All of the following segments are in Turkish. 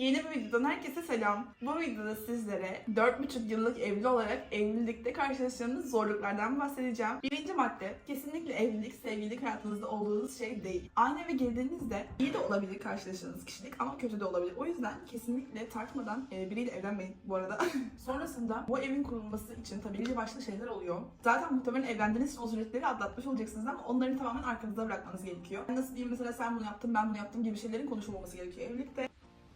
Yeni bir videodan herkese selam. Bu videoda sizlere 4,5 yıllık evli olarak evlilikte karşılaşacağınız zorluklardan bahsedeceğim. Birinci madde, kesinlikle evlilik, sevgililik hayatınızda olduğunuz şey değil. Aynı eve girdiğinizde iyi de olabilir karşılaştığınız kişilik ama kötü de olabilir. O yüzden kesinlikle tartmadan e, biriyle evlenmeyin bu arada. Sonrasında bu evin kurulması için tabii ki başka şeyler oluyor. Zaten muhtemelen evlendiğiniz için o süreçleri atlatmış olacaksınız ama onları tamamen arkanızda bırakmanız gerekiyor. Nasıl diyeyim mesela sen bunu yaptın ben bunu yaptım gibi şeylerin konuşulmaması gerekiyor evlilikte.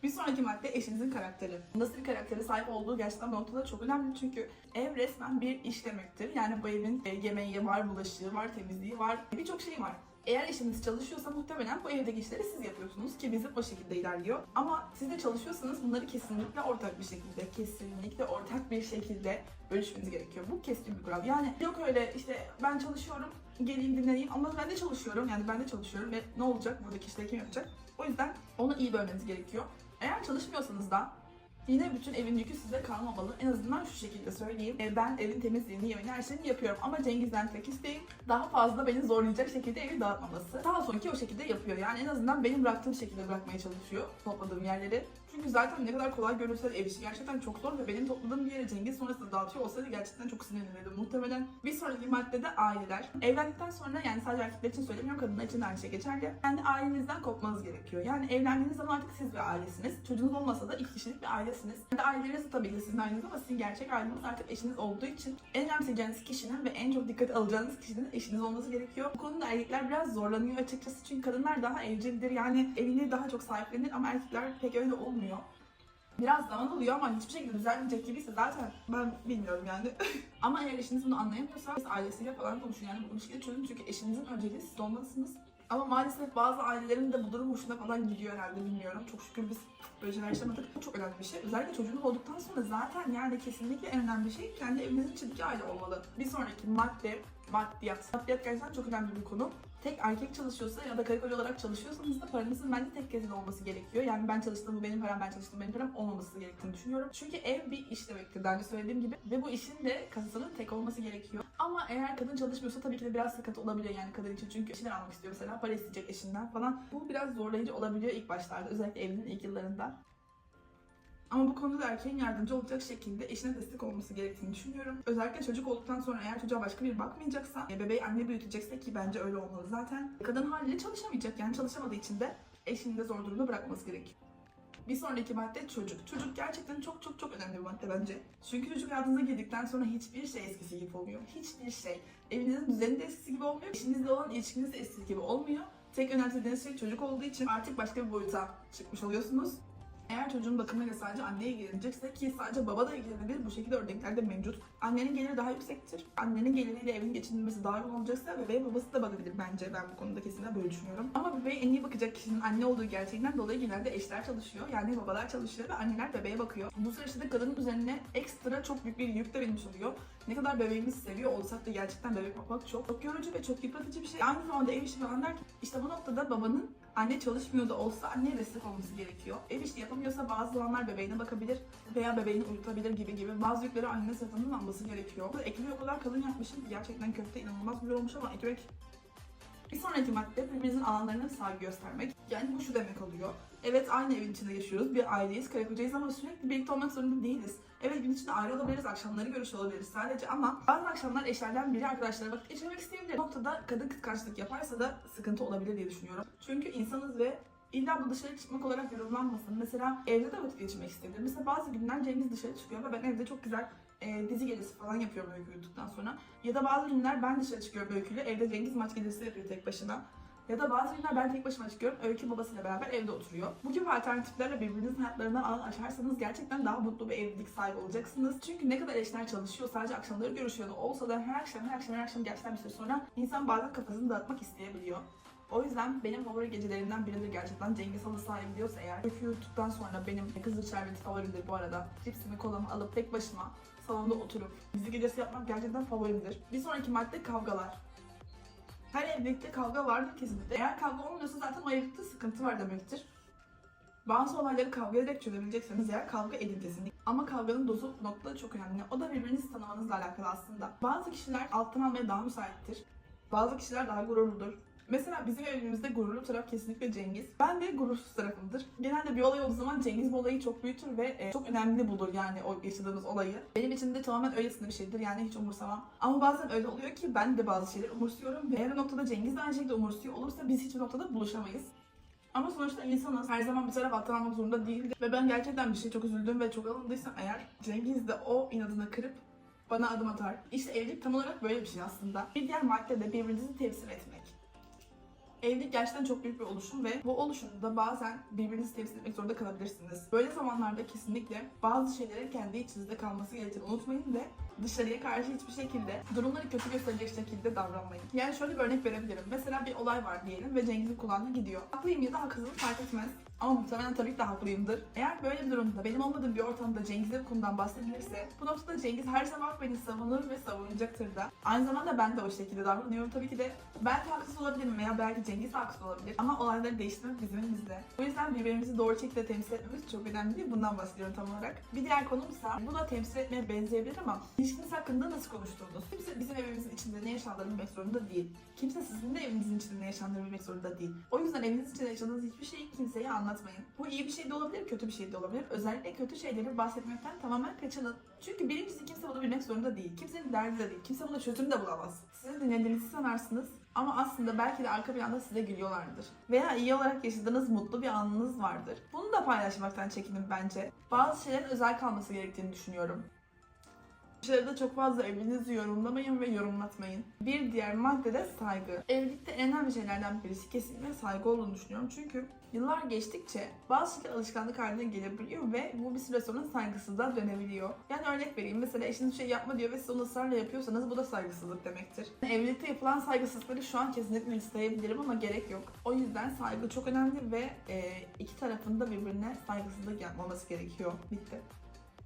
Bir sonraki madde eşinizin karakteri. Nasıl bir karaktere sahip olduğu gerçekten noktada çok önemli çünkü ev resmen bir iş demektir. Yani bu evin e, yemeği var, bulaşığı var, temizliği var, birçok şey var. Eğer eşiniz çalışıyorsa muhtemelen bu evdeki işleri siz yapıyorsunuz ki bizim o şekilde ilerliyor. Ama siz de çalışıyorsanız bunları kesinlikle ortak bir şekilde, kesinlikle ortak bir şekilde bölüşmeniz gerekiyor. Bu keskin bir kural. Yani yok öyle işte ben çalışıyorum, geleyim dinleneyim ama ben de çalışıyorum. Yani ben de çalışıyorum ve ne olacak buradaki işleri kim yapacak? O yüzden onu iyi bölmeniz gerekiyor. Eğer çalışmıyorsanız da yine bütün evin yükü size kalmamalı. En azından şu şekilde söyleyeyim. E, Ben evin temizliğini, yemeğini, her şeyini yapıyorum. Ama Cengiz'den tek isteğim daha fazla beni zorlayacak şekilde evi dağıtmaması. Sağ olsun o şekilde yapıyor. Yani en azından benim bıraktığım şekilde bırakmaya çalışıyor topladığım yerleri. Çünkü zaten ne kadar kolay görünse ev işi gerçekten çok zor ve benim topladığım bir yere Cengiz sonrasında dağıtıyor olsaydı gerçekten çok sinirlenirdim muhtemelen. Bir sonraki maddede aileler. Evlendikten sonra yani sadece erkekler için söylemiyorum kadınlar için de aynı şey geçerli. Yani ailenizden kopmanız gerekiyor. Yani evlendiğiniz zaman artık siz bir ailesiniz. Çocuğunuz olmasa da iki kişilik bir ailesiniz. Kendi aileleriniz de tabii ki sizin aileniz ama sizin gerçek aileniz artık eşiniz olduğu için en önemseyeceğiniz kişinin ve en çok dikkat alacağınız kişinin eşiniz olması gerekiyor. Bu konuda erkekler biraz zorlanıyor açıkçası çünkü kadınlar daha evcildir yani evini daha çok sahiplenir ama erkekler pek öyle olmuyor. Biraz zaman alıyor ama hiçbir şekilde düzelmeyecek gibiyse zaten ben bilmiyorum yani. ama eğer eşiniz bunu anlayamıyorsa ailesiyle falan konuşun yani bu ilişkiyi çözün çünkü eşinizin önceliği siz olmalısınız. Ama maalesef bazı ailelerin de bu durum hoşuna falan gidiyor herhalde bilmiyorum. Çok şükür biz böyle şeyler yaşamadık. Çok önemli bir şey. Özellikle çocuğunuz olduktan sonra zaten yani kesinlikle en önemli şey kendi evinizin içindeki aile olmalı. Bir sonraki madde maddiyat. Maddiyat gerçekten çok önemli bir konu. Tek erkek çalışıyorsa ya da karı koca olarak çalışıyorsanız da paranızın bence tek kesin olması gerekiyor. Yani ben çalıştım bu benim param, ben çalıştım benim param olmaması gerektiğini düşünüyorum. Çünkü ev bir iş demektir daha önce söylediğim gibi. Ve bu işin de kasasının tek olması gerekiyor. Ama eğer kadın çalışmıyorsa tabii ki de biraz sıkıntı olabiliyor yani kadın için. Çünkü eşinden almak istiyor mesela, para isteyecek eşinden falan. Bu biraz zorlayıcı olabiliyor ilk başlarda, özellikle evliliğin ilk yıllarında. Ama bu konuda da erkeğin yardımcı olacak şekilde eşine destek olması gerektiğini düşünüyorum. Özellikle çocuk olduktan sonra eğer çocuğa başka biri bakmayacaksa, e, bebeği anne büyütecekse ki bence öyle olmalı zaten. Kadın haliyle çalışamayacak yani çalışamadığı için de eşini de zor durumda bırakması gerekiyor. Bir sonraki madde çocuk. Çocuk gerçekten çok çok çok önemli bir madde bence. Çünkü çocuk hayatınıza girdikten sonra hiçbir şey eskisi gibi olmuyor. Hiçbir şey. Evinizin düzeni de eskisi gibi olmuyor. Eşinizle olan ilişkiniz de eskisi gibi olmuyor. Tek önemsediğiniz şey çocuk olduğu için artık başka bir boyuta çıkmış oluyorsunuz. Eğer çocuğun bakımıyla sadece anne ilgilenecekse ki sadece baba da ilgilenebilir bu şekilde örnekler de mevcut. Annenin geliri daha yüksektir. Annenin geliriyle evin geçinilmesi daha yoğun olacaksa bebeğe babası da bakabilir bence. Ben bu konuda kesinlikle böyle düşünüyorum. Ama bebeğe en iyi bakacak kişinin anne olduğu gerçeğinden dolayı genelde eşler çalışıyor. Yani babalar çalışıyor ve anneler bebeğe bakıyor. Bu süreçte de kadının üzerine ekstra çok büyük bir yük de binmiş oluyor. Ne kadar bebeğimizi seviyor olsak da gerçekten bebek bakmak çok, çok yorucu ve çok yıpratıcı bir şey. Aynı zamanda ev işi falan derken işte bu noktada babanın anne çalışmıyor da olsa anneye destek olması gerekiyor. Ev işi yapamıyorsa bazı zamanlar bebeğine bakabilir veya bebeğini uyutabilir gibi gibi bazı yükleri anne sırtının alması gerekiyor. Bu ekmeği o kadar kalın yapmışım gerçekten köfte inanılmaz güzel olmuş ama ekmek bir sonraki madde birbirimizin alanlarına saygı göstermek. Yani bu şu demek oluyor. Evet aynı evin içinde yaşıyoruz, bir aileyiz, karı kocayız ama sürekli birlikte olmak zorunda değiliz. Evet gün içinde ayrı olabiliriz, akşamları görüşüyor olabiliriz sadece ama bazı akşamlar eşlerden biri arkadaşlara vakit geçirmek isteyebilir. Bu noktada kadın kıskançlık yaparsa da sıkıntı olabilir diye düşünüyorum. Çünkü insanız ve İlla bu dışarı çıkmak olarak yorumlanmasın. Mesela evde de vakit geçirmek isteyebilir. Mesela bazı günler Cengiz dışarı çıkıyor ve ben evde çok güzel e, dizi gecesi falan yapıyorum öykü uyuduktan sonra. Ya da bazı günler ben dışarı çıkıyorum öyküyle, evde Cengiz maç gecesi yapıyor tek başına. Ya da bazı günler ben tek başıma çıkıyorum, öykü babasıyla beraber evde oturuyor. Bu gibi alternatiflerle birbirinizin hayatlarından alan açarsanız gerçekten daha mutlu bir evlilik sahibi olacaksınız. Çünkü ne kadar eşler çalışıyor, sadece akşamları görüşüyor da olsa da her akşam, her akşam, her akşam gerçekten bir süre sonra insan bazen kafasını dağıtmak isteyebiliyor. O yüzden benim favori gecelerimden biridir gerçekten. Cengiz halı sahaya gidiyorsa eğer. Öykü uyuttuktan sonra benim kızıl şerbeti favorimdir bu arada. Cipsimi kolamı alıp tek başıma salonda oturup dizi gecesi yapmak gerçekten favorimdir. Bir sonraki madde kavgalar. Her evlilikte kavga vardır kesinlikle. Eğer kavga olmuyorsa zaten o evlilikte sıkıntı var demektir. Bazı olayları kavga ederek çözebilecekseniz eğer kavga edin kesinlikle. Ama kavganın dozu noktada çok önemli. O da birbirinizi tanımanızla alakalı aslında. Bazı kişiler alttan almaya daha müsaittir. Bazı kişiler daha gururludur. Mesela bizim evimizde gururlu taraf kesinlikle Cengiz. Ben de gurursuz tarafımdır. Genelde bir olay olduğu zaman Cengiz bu olayı çok büyütür ve e, çok önemli bulur yani o yaşadığımız olayı. Benim için de tamamen öylesine bir şeydir yani hiç umursamam. Ama bazen öyle oluyor ki ben de bazı şeyleri umursuyorum ve eğer o noktada Cengiz de aynı şekilde umursuyor olursa biz hiçbir noktada buluşamayız. Ama sonuçta insanız. Her zaman bir taraf alttan almak zorunda değildir. Ve ben gerçekten bir şey çok üzüldüm ve çok alındıysam eğer Cengiz de o inadını kırıp bana adım atar. İşte evlilik tam olarak böyle bir şey aslında. Bir diğer madde de birbirinizi temsil etmek. Evlilik gerçekten çok büyük bir oluşum ve bu oluşumda bazen birbirinizi temsil etmek zorunda kalabilirsiniz. Böyle zamanlarda kesinlikle bazı şeylerin kendi içinizde kalması gerektiğini unutmayın ve dışarıya karşı hiçbir şekilde durumları kötü gösterecek şekilde davranmayın. Yani şöyle bir örnek verebilirim. Mesela bir olay var diyelim ve Cengiz'in kulağına gidiyor. Haklıyım ya da haksızım fark etmez. Ama muhtemelen tabii ki de haklıyımdır. Eğer böyle bir durumda benim olmadığım bir ortamda Cengiz'e bu konudan bahsedilirse bu noktada Cengiz her zaman beni savunur ve savunacaktır da. Aynı zamanda ben de o şekilde davranıyorum. Tabii ki de belki haksız olabilirim veya belki Cengiz haksız olabilir. Ama olayları değiştirmek bizim elimizde. O yüzden birbirimizi doğru şekilde temsil etmemiz çok önemli. Bundan bahsediyorum tam olarak. Bir diğer konumsa bu da temsil etmeye benzeyebilir ama ilişkiniz hakkında nasıl konuştuğunuz. Kimse bizim evimizin içinde ne yaşandığını bilmek zorunda değil. Kimse sizin de evinizin içinde ne yaşandığını bilmek zorunda değil. O yüzden evinizin içinde yaşadığınız hiçbir şeyi kimseye anlatmayın. Bu iyi bir şey de olabilir, kötü bir şey de olabilir. Özellikle kötü şeyleri bahsetmekten tamamen kaçının. Çünkü birincisi kimse bunu bilmek zorunda değil. Kimsenin derdi de değil. Kimse buna çözüm de bulamaz. Sizin dinlediğinizi sanarsınız ama aslında belki de arka planda size gülüyorlardır. Veya iyi olarak yaşadığınız mutlu bir anınız vardır. Bunu da paylaşmaktan çekinin bence. Bazı şeylerin özel kalması gerektiğini düşünüyorum. Dışarıda çok fazla evliliğinizi yorumlamayın ve yorumlatmayın. Bir diğer madde de saygı. Evlilikte en önemli şeylerden birisi kesinlikle saygı olduğunu düşünüyorum. Çünkü yıllar geçtikçe bazı şeyler alışkanlık haline gelebiliyor ve bu bir süre sonra saygısızlığa dönebiliyor. Yani örnek vereyim. Mesela eşiniz bir şey yapma diyor ve siz onu ısrarla yapıyorsanız bu da saygısızlık demektir. Evlilikte yapılan saygısızlıkları şu an kesinlikle listeyebilirim ama gerek yok. O yüzden saygı çok önemli ve e, iki tarafın da birbirine saygısızlık yapmaması gerekiyor. Bitti.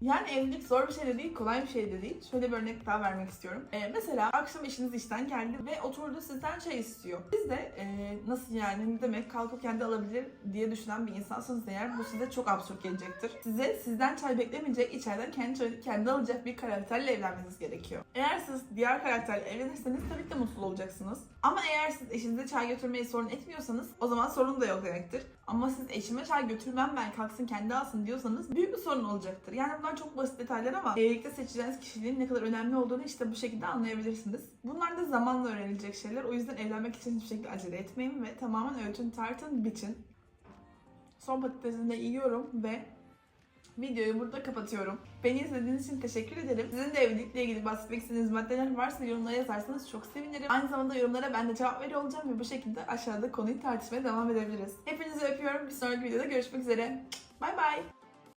Yani evlilik zor bir şey de değil, kolay bir şey de değil. Şöyle bir örnek daha vermek istiyorum. Ee, mesela akşam eşiniz işten geldi ve oturdu sizden çay istiyor. Siz de e, nasıl yani ne demek kalkıp kendi alabilir diye düşünen bir insansınız eğer bu size çok absürt gelecektir. Size sizden çay beklemeyecek içeriden kendi çayını kendi alacak bir karakterle evlenmeniz gerekiyor. Eğer siz diğer karakterle evlenirseniz tabii ki de mutlu olacaksınız. Ama eğer siz eşinize çay götürmeyi sorun etmiyorsanız o zaman sorun da yok demektir. Ama siz eşime çay götürmem ben kalksın kendi alsın diyorsanız büyük bir sorun olacaktır. Yani bunlar çok basit detaylar ama evlilikte seçeceğiniz kişiliğin ne kadar önemli olduğunu işte bu şekilde anlayabilirsiniz. Bunlar da zamanla öğrenilecek şeyler. O yüzden evlenmek için hiçbir şekilde acele etmeyin ve tamamen ölçün, tartın, biçin. Son patatesini de yiyorum ve videoyu burada kapatıyorum. Beni izlediğiniz için teşekkür ederim. Sizin de evlilikle ilgili bahsetmek istediğiniz maddeler varsa yorumlara yazarsanız çok sevinirim. Aynı zamanda yorumlara ben de cevap veriyor olacağım ve bu şekilde aşağıda konuyu tartışmaya devam edebiliriz. Hepinizi öpüyorum. Bir sonraki videoda görüşmek üzere. Bay bay.